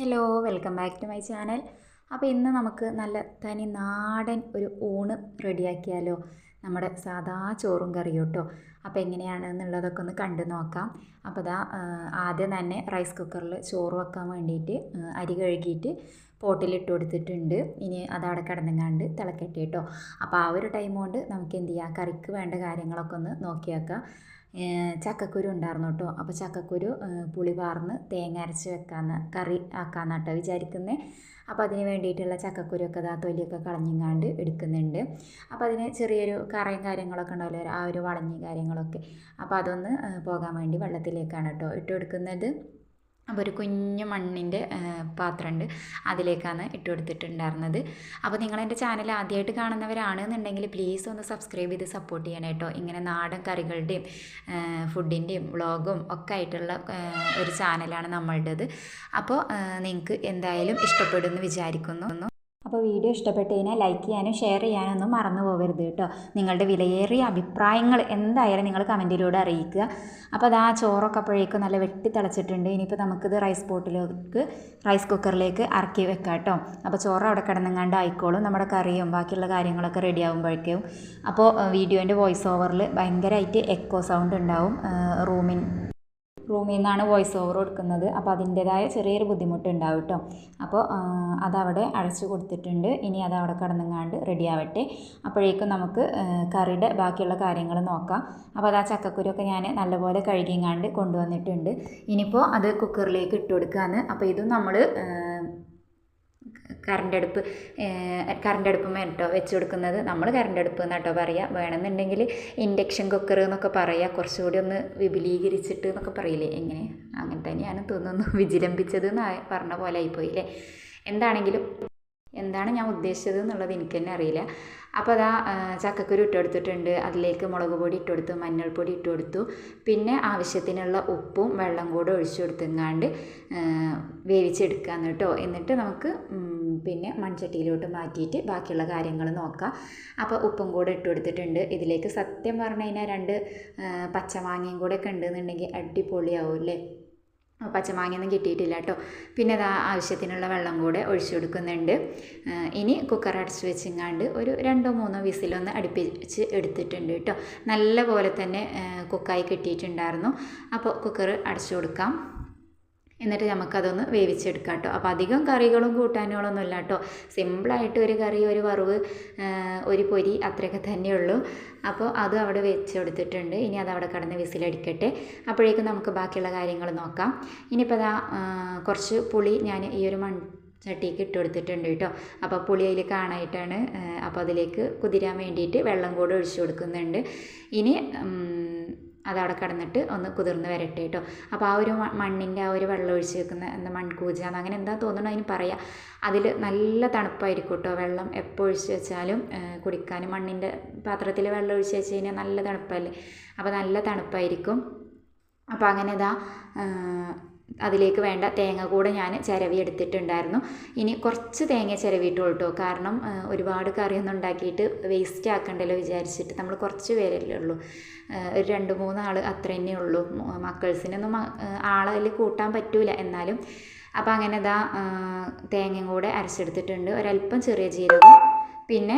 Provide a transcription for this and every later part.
Hello welcome back to my channel അപ്പോൾ ഇന്ന് നമുക്ക് നല്ല തനി നാടൻ ഒരു ഊണ് റെഡിയാക്കിയാലോ? നമ്മുടെ സാധാ ചോറും കറിയും കേട്ടോ അപ്പോൾ എങ്ങനെയാണ് എന്നുള്ളതൊക്കെ ഒന്ന് കണ്ടു നോക്കാം. അപ്പോൾ ഇതാ ആദ്യം തന്നെ റൈസ് കുക്കറിൽ ചോറ് വെക്കാൻ വേണ്ടിയിട്ട് അരി കഴുകിയിട്ട് പോട്ടിലിട്ട് കൊടുത്തിട്ടുണ്ട്. ഇനി അതവിടെ കിടന്നെങ്ങാണ്ട് തിളക്കട്ടെ കേട്ടോ അപ്പോൾ ആ ഒരു ടൈം കൊണ്ട് നമുക്ക് എന്ത് ചെയ്യാം? കറിക്ക് വേണ്ട കാര്യങ്ങളൊക്കെ ഒന്ന് നോക്കി വെക്കാം ചക്കക്കുരു ഉണ്ടായിരുന്നു കേട്ടോ. അപ്പോൾ ചക്കക്കുരു പുളി പാർന്ന് തേങ്ങ അരച്ച് വെക്കാമെന്ന് കറി ആക്കാമെന്ന് കേട്ടോ വിചാരിക്കുന്നത് അപ്പോൾ അതിന് വേണ്ടിയിട്ടുള്ള ചക്കക്കുരുവൊക്കെ ഇതാ തൊലിയൊക്കെ കളഞ്ഞിങ്ങാണ്ട് എടുക്കുന്നുണ്ട്. അപ്പോൾ അതിന് ചെറിയൊരു കറയും കാര്യങ്ങളൊക്കെ ഉണ്ടാവില്ല ആ ഒരു വളഞ്ഞി കാര്യങ്ങളൊക്കെ. അപ്പോൾ അതൊന്ന് പോകാൻ വേണ്ടി വെള്ളത്തിലേക്കാണ് കേട്ടോ ഇട്ട് കൊടുക്കുന്നത്. അപ്പോൾ ഒരു കുഞ്ഞു മണ്ണിന്റെ പാത്രമുണ്ട്. അതിലേക്കാണ് ഇട്ട് കൊടുത്തിട്ടുണ്ടായിരുന്നത്. അപ്പോൾ നിങ്ങൾ എന്റെ ചാനൽ ആദ്യമായിട്ട് കാണുന്നവരാണെന്നുണ്ടെങ്കിൽ പ്ലീസ് ഒന്ന് സബ്സ്ക്രൈബ് ചെയ്ത് സപ്പോർട്ട് ചെയ്യണം കേട്ടോ. ഇങ്ങനെ നാടൻ കറികളുടെയും ഫുഡിന്റെയും വ്ളോഗും ഒക്കെ ആയിട്ടുള്ള ഒരു ചാനലാണ് നമ്മളുടേത്. അപ്പോൾ നിങ്ങൾക്ക് എന്തായാലും ഇഷ്ടപ്പെടുമെന്ന് വിചാരിക്കുന്നു. അപ്പോൾ വീഡിയോ ഇഷ്ടപ്പെട്ട് കഴിഞ്ഞാൽ ലൈക്ക് ചെയ്യാനും ഷെയർ ചെയ്യാനും ഒന്നും മറന്നു പോകരുത് കേട്ടോ. നിങ്ങളുടെ വിലയേറിയ അഭിപ്രായങ്ങൾ എന്തായാലും നിങ്ങൾ കമന്റിലൂടെ അറിയിക്കുക. അപ്പോൾ അത് ആ ചോറൊക്കെ അപ്പോഴേക്കും നല്ല വെട്ടി തിളച്ചിട്ടുണ്ട്. ഇനിയിപ്പോൾ നമുക്കിത് റൈസ് പോട്ടിലേക്ക് റൈസ് കുക്കറിലേക്ക് ഇറക്കി വെക്കാം കേട്ടോ. അപ്പോൾ ചോറ് അവിടെ കിടന്നങ്ങാണ്ട് ആയിക്കോളും. നമ്മുടെ കറിയും ബാക്കിയുള്ള കാര്യങ്ങളൊക്കെ റെഡി ആകുമ്പോഴേക്കും അപ്പോൾ വീഡിയോന്റെ വോയിസ് ഓവറിൽ ഭയങ്കരമായിട്ട് എക്കോ സൗണ്ട് ഉണ്ടാവും. റൂമിൻ റൂമിൽ നിന്നാണ് വോയിസ് ഓവർ കൊടുക്കുന്നത്. അപ്പോൾ അതിന്റെതായ ചെറിയൊരു ബുദ്ധിമുട്ടുണ്ടാവും കേട്ടോ അപ്പോൾ അതവിടെ അടച്ചു കൊടുത്തിട്ടുണ്ട്. ഇനി അതവിടെ കിടന്നുങ്ങാണ്ട് റെഡി ആവട്ടെ അപ്പോഴേക്കും നമുക്ക് കറിയുടെ ബാക്കിയുള്ള കാര്യങ്ങൾ നോക്കാം. അപ്പോൾ അത് ആ ചക്കക്കുരൊക്കെ ഞാൻ നല്ലപോലെ കഴുകിങ്ങാണ്ട് കൊണ്ടുവന്നിട്ടുണ്ട്. ഇനിയിപ്പോൾ അത് കുക്കറിലേക്ക് ഇട്ട് കൊടുക്കാമെന്ന് അപ്പോൾ ഇതും നമ്മൾ കറണ്ട് അടുപ്പ് കറണ്ട് അടുപ്പുമേ കേട്ടോ വെച്ച് കൊടുക്കുന്നത്. നമ്മൾ കറണ്ട് അടുപ്പ് എന്നാട്ടോ പറയുക വേണമെന്നുണ്ടെങ്കിൽ ഇൻഡക്ഷൻ കുക്കർ എന്നൊക്കെ പറയുക കുറച്ചുകൂടി ഒന്ന് വിപുലീകരിച്ചിട്ട് എന്നൊക്കെ പറയില്ലേ? എങ്ങനെ? അങ്ങനെ തന്നെയാണ് തോന്നുന്നു. വിജിലംബിച്ചത് എന്ന് പറഞ്ഞ പോലെ ആയിപ്പോയില്ലേ? എന്താണെങ്കിലും എന്താണ് ഞാൻ ഉദ്ദേശിച്ചത് എന്നുള്ളത് എനിക്ക് തന്നെ അറിയില്ല. അപ്പോൾ അതാ ചക്കക്കുരു ഇട്ട് കൊടുത്തിട്ടുണ്ട്. അതിലേക്ക് മുളക് പൊടി ഇട്ട് കൊടുത്തു മഞ്ഞൾപ്പൊടി ഇട്ട് കൊടുത്തു. പിന്നെ ആവശ്യത്തിനുള്ള ഉപ്പും വെള്ളം കൂടെ ഒഴിച്ചു കൊടുത്തെങ്ങാണ്ട് വേവിച്ചെടുക്കാന്ന് കേട്ടോ എന്നിട്ട്. നമുക്ക് പിന്നെ മൺചട്ടിയിലോട്ട് മാറ്റിയിട്ട് ബാക്കിയുള്ള കാര്യങ്ങൾ നോക്കാം. അപ്പോൾ ഉപ്പും കൂടെ ഇട്ട് കൊടുത്തിട്ടുണ്ട്. ഇതിലേക്ക് സത്യം പറഞ്ഞു കഴിഞ്ഞാൽ രണ്ട് പച്ചമാങ്ങയും കൂടെ ഒക്കെ ഉണ്ടെന്നുണ്ടെങ്കിൽ അടിപൊളിയാവും അല്ലേ? പച്ചമാങ്ങയൊന്നും കിട്ടിയിട്ടില്ല കേട്ടോ. പിന്നെ അത് ആവശ്യത്തിനുള്ള വെള്ളം കൂടെ ഒഴിച്ചു കൊടുക്കുന്നുണ്ട്. ഇനി കുക്കർ അടച്ച് വെച്ചിങ്ങാണ്ട് ഒരു രണ്ടോ മൂന്നോ വിസിലൊന്ന് അടുപ്പിച്ച് എടുത്തിട്ടുണ്ട് കേട്ടോ. നല്ല പോലെ തന്നെ കുക്കായി കിട്ടിയിട്ടുണ്ടായിരുന്നു. അപ്പോൾ കുക്കർ അടച്ചു കൊടുക്കാം. എന്നിട്ട് നമുക്കതൊന്ന് വേവിച്ചെടുക്കാം കേട്ടോ. അപ്പോൾ അധികം കറികളും കൂട്ടാനുകളൊന്നും ഇല്ല കേട്ടോ. സിമ്പിളായിട്ട് ഒരു കറി ഒരു വറവ് ഒരു പൊരി അത്രയൊക്കെ തന്നെയുള്ളൂ അപ്പോൾ അത് അവിടെ വെച്ച് കൊടുത്തിട്ടുണ്ട്. ഇനി അവിടെ കിടന്ന് വിസിലടിക്കട്ടെ. അപ്പോഴേക്കും നമുക്ക് ബാക്കിയുള്ള കാര്യങ്ങൾ നോക്കാം. ഇനിയിപ്പോൾ അതാ കുറച്ച് പുളി ഞാൻ ഈ ഒരു മൺ ചട്ടിക്ക് ഇട്ട് കൊടുത്തിട്ടുണ്ട് കേട്ടോ. അപ്പോൾ പുളി അതിൽ കാണായിട്ടാണ് അപ്പോൾ അതിലേക്ക് കുതിരാൻ വേണ്ടിയിട്ട് വെള്ളം കൂടെ ഒഴിച്ചു കൊടുക്കുന്നുണ്ട്. ഇനി അതവിടെ കിടന്നിട്ട് ഒന്ന് കുതിർന്ന് വരട്ടെ കേട്ടോ അപ്പോൾ ആ ഒരു മണ്ണിന്റെ ആ ഒരു വെള്ളം ഒഴിച്ച് വെക്കുന്ന എന്താ മൺകൂജ അങ്ങനെ എന്താ തോന്നുന്നു അതിന് പറയാം. അതിൽ നല്ല തണുപ്പായിരിക്കും കേട്ടോ വെള്ളം എപ്പോൾ ഒഴിച്ച് വെച്ചാലും കുടിക്കാനും മണ്ണിന്റെ പാത്രത്തിൽ വെള്ളം ഒഴിച്ച് വെച്ച് കഴിഞ്ഞാൽ നല്ല തണുപ്പല്ലേ? അപ്പോൾ നല്ല തണുപ്പായിരിക്കും. അപ്പോൾ അങ്ങനെ ഇതാ അതിലേക്ക് വേണ്ട തേങ്ങ കൂടെ ഞാൻ ചിരവി എടുത്തിട്ടുണ്ടായിരുന്നു. ഇനി കുറച്ച് തേങ്ങ ചിരവിയിട്ടു കേട്ടോ. കാരണം ഒരുപാട് കറിയൊന്നും ഉണ്ടാക്കിയിട്ട് വേസ്റ്റ് ആക്കണ്ടല്ലോ വിചാരിച്ചിട്ട് നമ്മൾ കുറച്ച് പേരല്ലേ ഉള്ളൂ. ഒരു രണ്ട് മൂന്നാൾ അത്ര തന്നെ ഉള്ളൂ. മക്കൾസിനൊന്നും ആളതിൽ കൂട്ടാൻ പറ്റൂല എന്നാലും. അപ്പോൾ അങ്ങനെ ഇതാ തേങ്ങയും കൂടെ അരച്ചെടുത്തിട്ടുണ്ട്. ഒരല്പം ചെറിയ ജീരകം. പിന്നെ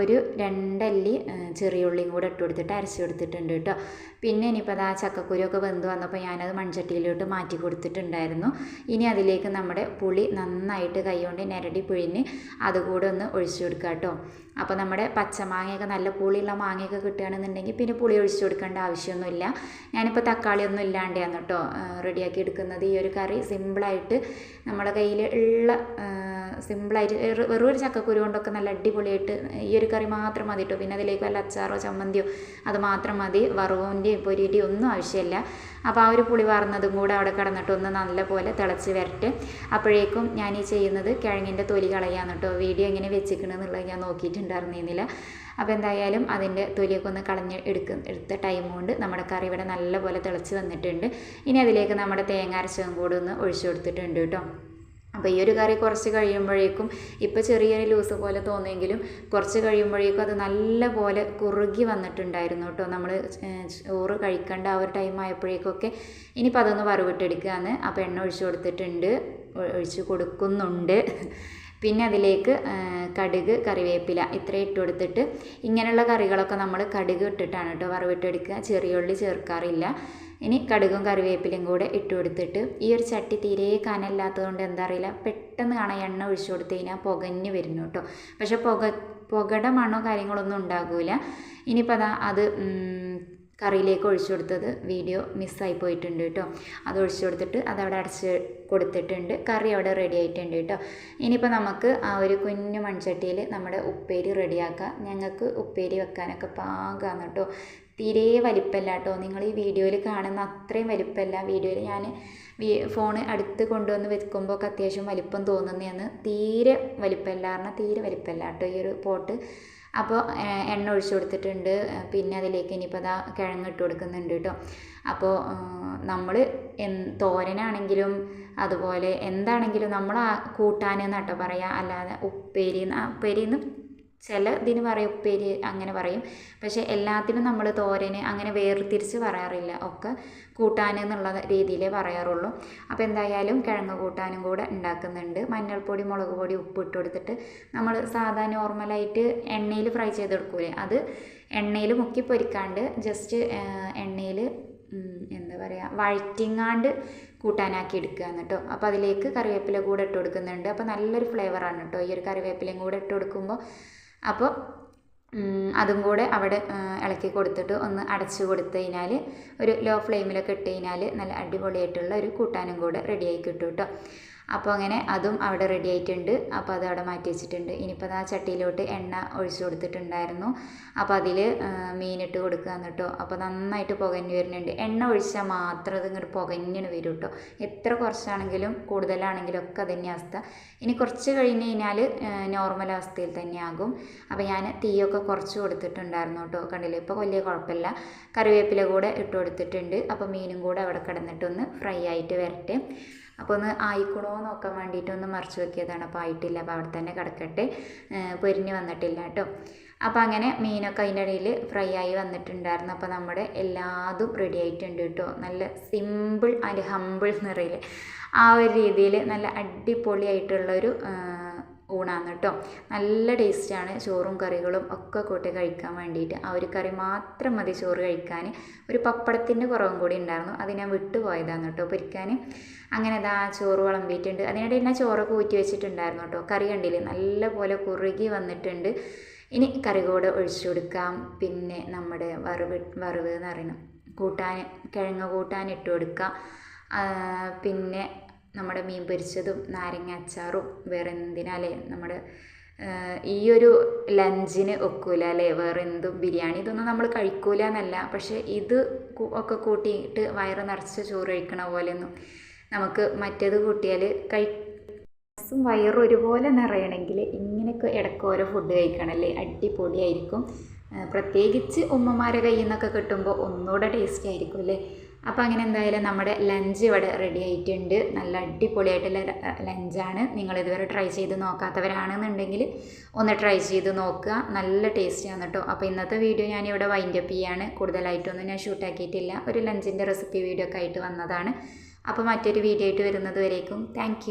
ഒരു രണ്ടല്ലി ചെറിയ ഉള്ളിയും കൂടെ ഇട്ട് കൊടുത്തിട്ട് അരച്ച് കൊടുത്തിട്ടുണ്ട് കേട്ടോ. പിന്നെ ഇനിയിപ്പോൾ അത് ആ ചക്കക്കുരുവൊക്കെ വെന്ത് വന്നപ്പോൾ ഞാനത് മൺചട്ടിയിലോട്ട് മാറ്റി കൊടുത്തിട്ടുണ്ടായിരുന്നു. ഇനി അതിലേക്ക് നമ്മുടെ പുളി നന്നായിട്ട് കൈകൊണ്ട് ഞരടി പിഴിഞ്ഞ് അതുകൂടെ ഒന്ന് ഒഴിച്ചു കൊടുക്കുക കേട്ടോ. അപ്പോൾ നമ്മുടെ പച്ചമാങ്ങയൊക്കെ നല്ല പുളിയുള്ള മാങ്ങയൊക്കെ കിട്ടുകയാണെന്നുണ്ടെങ്കിൽ പിന്നെ പുളി ഒഴിച്ചു കൊടുക്കേണ്ട ആവശ്യമൊന്നുമില്ല. ഞാനിപ്പോൾ തക്കാളിയൊന്നും ഇല്ലാണ്ടാണ് കേട്ടോ. റെഡിയാക്കി എടുക്കുന്നത് ഈ ഒരു കറി. സിമ്പിളായിട്ട് നമ്മുടെ കയ്യിൽ ഉള്ള സിമ്പിളായിട്ട് വെറും ഒരു ചക്കക്കുരു കൊണ്ടൊക്കെ നല്ല അടിപൊളിയായിട്ട് ഈ ഒരു കറി മാത്രം മതി കേട്ടോ പിന്നെ അതിലേക്ക് വല്ല അച്ചാറോ ചമ്മന്തിയോ അത് മാത്രം മതി. വറവിന്റെയും പൊരിയുടെയും ഒന്നും ആവശ്യമില്ല. അപ്പോൾ ആ ഒരു പുളി വാർന്നതും കൂടെ അവിടെ കിടന്നിട്ട് ഒന്ന് നല്ലപോലെ തിളച്ച് വരട്ടെ. അപ്പോഴേക്കും ഞാൻ ഈ ചെയ്യുന്നത് കിഴങ്ങിന്റെ തൊലി കളയാന്ന് കേട്ടോ വീഡിയോ എങ്ങനെ വെച്ചിരിക്കണമെന്നുള്ളത് ഞാൻ നോക്കിയിട്ടുണ്ടായിരുന്നില്ല അപ്പോൾ എന്തായാലും അതിന്റെ തൊലിയൊക്കെ ഒന്ന് കളഞ്ഞ് എടുക്ക എടുത്ത ടൈം കൊണ്ട് നമ്മുടെ കറി ഇവിടെ നല്ലപോലെ തിളച്ച് വന്നിട്ടുണ്ട്. ഇനി അതിലേക്ക് നമ്മുടെ തേങ്ങ അരച്ചതും കൂടെ ഒന്ന് ഒഴിച്ചു കൊടുത്തിട്ടുണ്ട് കേട്ടോ അപ്പോൾ ഈ ഒരു കറി കുറച്ച് കഴിയുമ്പോഴേക്കും ഇപ്പോൾ ചെറിയൊരു ലൂസ് പോലെ തോന്നിയെങ്കിലും കുറച്ച് കഴിയുമ്പോഴേക്കും അത് നല്ല പോലെ കുറുകി വന്നിട്ടുണ്ടായിരുന്നു കേട്ടോ. നമ്മൾ ചോറ് കഴിക്കേണ്ട ആ ഒരു ടൈം ആയപ്പോഴേക്കൊക്കെ ഇനിയിപ്പോൾ അതൊന്ന് വറവിട്ടെടുക്കുകയാണ്. അപ്പോൾ എണ്ണ ഒഴിച്ച് കൊടുത്തിട്ടുണ്ട് ഒഴിച്ച് കൊടുക്കുന്നുണ്ട്. പിന്നെ അതിലേക്ക് കടുക് കറിവേപ്പില ഇത്രയും ഇട്ട് കൊടുത്തിട്ട് ഇങ്ങനെയുള്ള കറികളൊക്കെ നമ്മൾ കടുക് ഇട്ടിട്ടാണ് കേട്ടോ വറവിട്ടെടുക്കുക ചെറിയ ഉള്ളി ചേർക്കാറില്ല. ഇനി കടുകും കറിവേപ്പിലയും കൂടെ ഇട്ട് കൊടുത്തിട്ട് ഈ ഒരു ചട്ടി തീരെ കനല്ലാത്തതുകൊണ്ട് എന്താ അറിയില്ല പെട്ടെന്ന് കാണാൻ എണ്ണ ഒഴിച്ചു കൊടുത്തു കഴിഞ്ഞാൽ പുകഞ്ഞ് വരുന്നു കേട്ടോ. പക്ഷേ പുക പുകയുടെ മണോ കാര്യങ്ങളൊന്നും ഉണ്ടാകില്ല ഇനിയിപ്പോൾ അതാ അത് കറിയിലേക്ക് ഒഴിച്ചു കൊടുത്തത് വീഡിയോ മിസ്സായി പോയിട്ടുണ്ട് കേട്ടോ. അത് ഒഴിച്ചു കൊടുത്തിട്ട് അതവിടെ അടച്ച് കൊടുത്തിട്ടുണ്ട്. കറി അവിടെ റെഡി ആയിട്ടുണ്ട് കേട്ടോ. ഇനിയിപ്പോൾ നമുക്ക് ആ ഒരു കുഞ്ഞു മൺചട്ടിയിൽ നമ്മുടെ ഉപ്പേരി റെഡിയാക്കാം ഞങ്ങൾക്ക് ഉപ്പേരി വെക്കാനൊക്കെ പാകാന്ന് കേട്ടോ. തീരെ വലിപ്പമല്ല കേട്ടോ. നിങ്ങൾ ഈ വീഡിയോയിൽ കാണുന്ന അത്രയും വലിപ്പമല്ല വീഡിയോയിൽ. ഞാൻ ഫോൺ അടുത്ത് കൊണ്ടുവന്ന് വെക്കുമ്പോൾ ഒക്കെ അത്യാവശ്യം വലിപ്പം തോന്നുന്നതാണ്. തീരെ വലിപ്പമല്ല കാരണം തീരെ വലിപ്പമല്ല കേട്ടോ ഈ ഒരു പോട്ട്. അപ്പോൾ എണ്ണ ഒഴിച്ചു കൊടുത്തിട്ടുണ്ട്. പിന്നെ അതിലേക്ക് ഇനിയിപ്പോൾ അതാ കിഴങ്ങ് ഇട്ട് കൊടുക്കുന്നുണ്ട് കേട്ടോ. അപ്പോൾ നമ്മൾ എൻ തോരനാണെങ്കിലും അതുപോലെ എന്താണെങ്കിലും നമ്മൾ കൂട്ടാൻ കേട്ടോ പറയുക അല്ലാതെ ഉപ്പേരി ഉപ്പേരിന്ന് ചില ഇതിന് പറയും ഉപ്പേരി അങ്ങനെ പറയും. പക്ഷേ എല്ലാത്തിനും നമ്മൾ തോരന് അങ്ങനെ വേർതിരിച്ച് പറയാറില്ല. ഒക്കെ കൂട്ടാൻ എന്നുള്ള രീതിയിലേ പറയാറുള്ളൂ. അപ്പോൾ എന്തായാലും കിഴങ്ങ് കൂട്ടാനും കൂടെ ഉണ്ടാക്കുന്നുണ്ട്. മഞ്ഞൾപ്പൊടി മുളക് പൊടി ഉപ്പ് ഇട്ട് കൊടുത്തിട്ട് നമ്മൾ സാധാ നോർമലായിട്ട് എണ്ണയിൽ ഫ്രൈ ചെയ്തെടുക്കൂലേ? അത് എണ്ണയിൽ മുക്കി പൊരിക്കാണ്ട് ജസ്റ്റ് എണ്ണയിൽ എന്താ പറയുക വഴറ്റിങ്ങാണ്ട് കൂട്ടാനാക്കി എടുക്കുക കേട്ടോ അപ്പോൾ അതിലേക്ക് കറിവേപ്പില കൂടെ ഇട്ട് കൊടുക്കുന്നുണ്ട്. അപ്പോൾ നല്ലൊരു ഫ്ലേവറാണ് കേട്ടോ. ഈ ഒരു കറിവേപ്പിലയും കൂടെ ഇട്ട് കൊടുക്കുമ്പോൾ അപ്പോൾ അതും കൂടെ അവിടെ ഇളക്കി കൊടുത്തിട്ട് ഒന്ന് അടച്ചു കൊടുത്തു കഴിഞ്ഞാൽ ഒരു ലോ ഫ്ലെയിമിലൊക്കെ ഇട്ട് കഴിഞ്ഞാൽ നല്ല അടിപൊളിയായിട്ടുള്ള ഒരു കൂട്ടാനും കൂടെ റെഡിയായി കിട്ടും കേട്ടോ അപ്പോൾ അങ്ങനെ അതും അവിടെ റെഡി ആയിട്ടുണ്ട്. അപ്പോൾ അത് അവിടെ മാറ്റി വെച്ചിട്ടുണ്ട്. ഇനിയിപ്പോൾ ആ ചട്ടിയിലോട്ട് എണ്ണ ഒഴിച്ചു കൊടുത്തിട്ടുണ്ടായിരുന്നു. അപ്പോൾ അതിൽ മീനിട്ട് കൊടുക്കുക എന്നിട്ടോ അപ്പോൾ നന്നായിട്ട് പുകഞ്ഞു വരുന്നുണ്ട്. എണ്ണ ഒഴിച്ചാൽ മാത്രം അത് ഇങ്ങോട്ട് പുകഞ്ഞിന് വരും കേട്ടോ. എത്ര കുറച്ചാണെങ്കിലും കൂടുതലാണെങ്കിലും ഒക്കെ തന്നെ അവസ്ഥ. ഇനി കുറച്ച് കഴിഞ്ഞ് കഴിഞ്ഞാൽ നോർമൽ അവസ്ഥയിൽ തന്നെയാകും അപ്പോൾ ഞാൻ തീയൊക്കെ കുറച്ച് കൊടുത്തിട്ടുണ്ടായിരുന്നു കേട്ടോ. കണ്ടില്ലേ? ഇപ്പോൾ വലിയ കുഴപ്പമില്ല. കറിവേപ്പില കൂടെ ഇട്ട് കൊടുത്തിട്ടുണ്ട്. അപ്പോൾ മീനും കൂടെ അവിടെ കിടന്നിട്ടൊന്ന് ഫ്രൈ ആയിട്ട് വരട്ടെ. അപ്പോൾ ഒന്ന് ആയിക്കണോ നോക്കാൻ വേണ്ടിയിട്ട് ഒന്ന് മറിച്ച് വെക്കിയതാണ്. അപ്പോൾ ആയിട്ടില്ല അപ്പോൾ അവിടെ തന്നെ കിടക്കട്ടെ. പൊരിഞ്ഞ് വന്നിട്ടില്ല കേട്ടോ. അപ്പോൾ അങ്ങനെ മീനൊക്കെ അതിന്റെ ഇടയിൽ ഫ്രൈ ആയി വന്നിട്ടുണ്ടായിരുന്നു. അപ്പോൾ നമ്മുടെ എല്ലാതും റെഡി ആയിട്ടുണ്ട് കേട്ടോ. നല്ല സിമ്പിൾ ആൻഡ് ഹമ്പിൾ എന്ന് പറയില്ലേ ആ ഒരു രീതിയിൽ നല്ല അടിപൊളിയായിട്ടുള്ളൊരു ഊണാണ് കേട്ടോ നല്ല ടേസ്റ്റാണ് ചോറും കറികളും ഒക്കെ കൂട്ടി കഴിക്കാൻ വേണ്ടിയിട്ട് ആ ഒരു കറി മാത്രം മതി ചോറ് കഴിക്കാൻ ഒരു പപ്പടത്തിന്റെ കുറവും കൂടി ഉണ്ടായിരുന്നു അത് ഞാൻ വിട്ടുപോയതാണ് കേട്ടോ പൊരിക്കാൻ അങ്ങനെ അതാ ചോറ് വിളമ്പിയിട്ടുണ്ട്. അതിനിടയിൽ ഞാൻ ചോറൊക്കെ ഊറ്റി വെച്ചിട്ടുണ്ടായിരുന്നു കേട്ടോ കറി കണ്ടില്ലേ? നല്ല പോലെ കുറുകി വന്നിട്ടുണ്ട്. ഇനി കറി കൂടെ ഒഴിച്ചു കൊടുക്കാം. പിന്നെ നമ്മുടെ വറവ് വറവ് എന്ന് പറയുന്നത് കൂട്ടാൻ കിഴങ്ങ് കൂട്ടാൻ ഇട്ട് കൊടുക്കാം. പിന്നെ നമ്മുടെ മീൻ പൊരിച്ചതും നാരങ്ങ അച്ചാറും വേറെ എന്തിനാലേ നമ്മുടെ ഈ ഒരു ലഞ്ചിന് ഒക്കൂല അല്ലേ വേറെ എന്തും ബിരിയാണി ഇതൊന്നും നമ്മൾ കഴിക്കൂല എന്നല്ല പക്ഷേ ഇത് ഒക്കെ കൂട്ടിയിട്ട് വയറ് നിറച്ച് ചോറ് കഴിക്കണ പോലെയൊന്നും നമുക്ക് മറ്റേത് കൂട്ടിയാൽ കഴി മനസ്സും വയറും ഒരുപോലെ നിറയണമെങ്കിൽ ഇങ്ങനെയൊക്കെ ഇടയ്ക്ക് ഓരോ ഫുഡ് കഴിക്കണമല്ലേ അടിപൊളിയായിരിക്കും. പ്രത്യേകിച്ച് ഉമ്മമാരെ കയ്യിൽ നിന്നൊക്കെ കിട്ടുമ്പോൾ ഒന്നുകൂടെ ടേസ്റ്റി ആയിരിക്കും അല്ലേ? അപ്പോൾ അങ്ങനെ എന്തായാലും നമ്മുടെ ലഞ്ച് ഇവിടെ റെഡി ആയിട്ടുണ്ട്. നല്ല അടിപൊളിയായിട്ടുള്ള ലഞ്ചാണ് നിങ്ങൾ ഇതുവരെ ട്രൈ ചെയ്ത് നോക്കാത്തവരാണെന്നുണ്ടെങ്കിൽ ഒന്ന് ട്രൈ ചെയ്ത് നോക്കുക. നല്ല ടേസ്റ്റിയാണ് കേട്ടോ അപ്പോൾ ഇന്നത്തെ വീഡിയോ ഞാനിവിടെ വൈൻഡപ്പ് ചെയ്യാണ്. കൂടുതലായിട്ടൊന്നും ഞാൻ ഷൂട്ടാക്കിയിട്ടില്ല ഒരു ലഞ്ചിന്റെ റെസിപ്പി വീഡിയോ ഒക്കെ ആയിട്ട് വന്നതാണ്. അപ്പോൾ മറ്റൊരു വീഡിയോ ആയിട്ട് വരുന്നത് വരേക്കും. താങ്ക്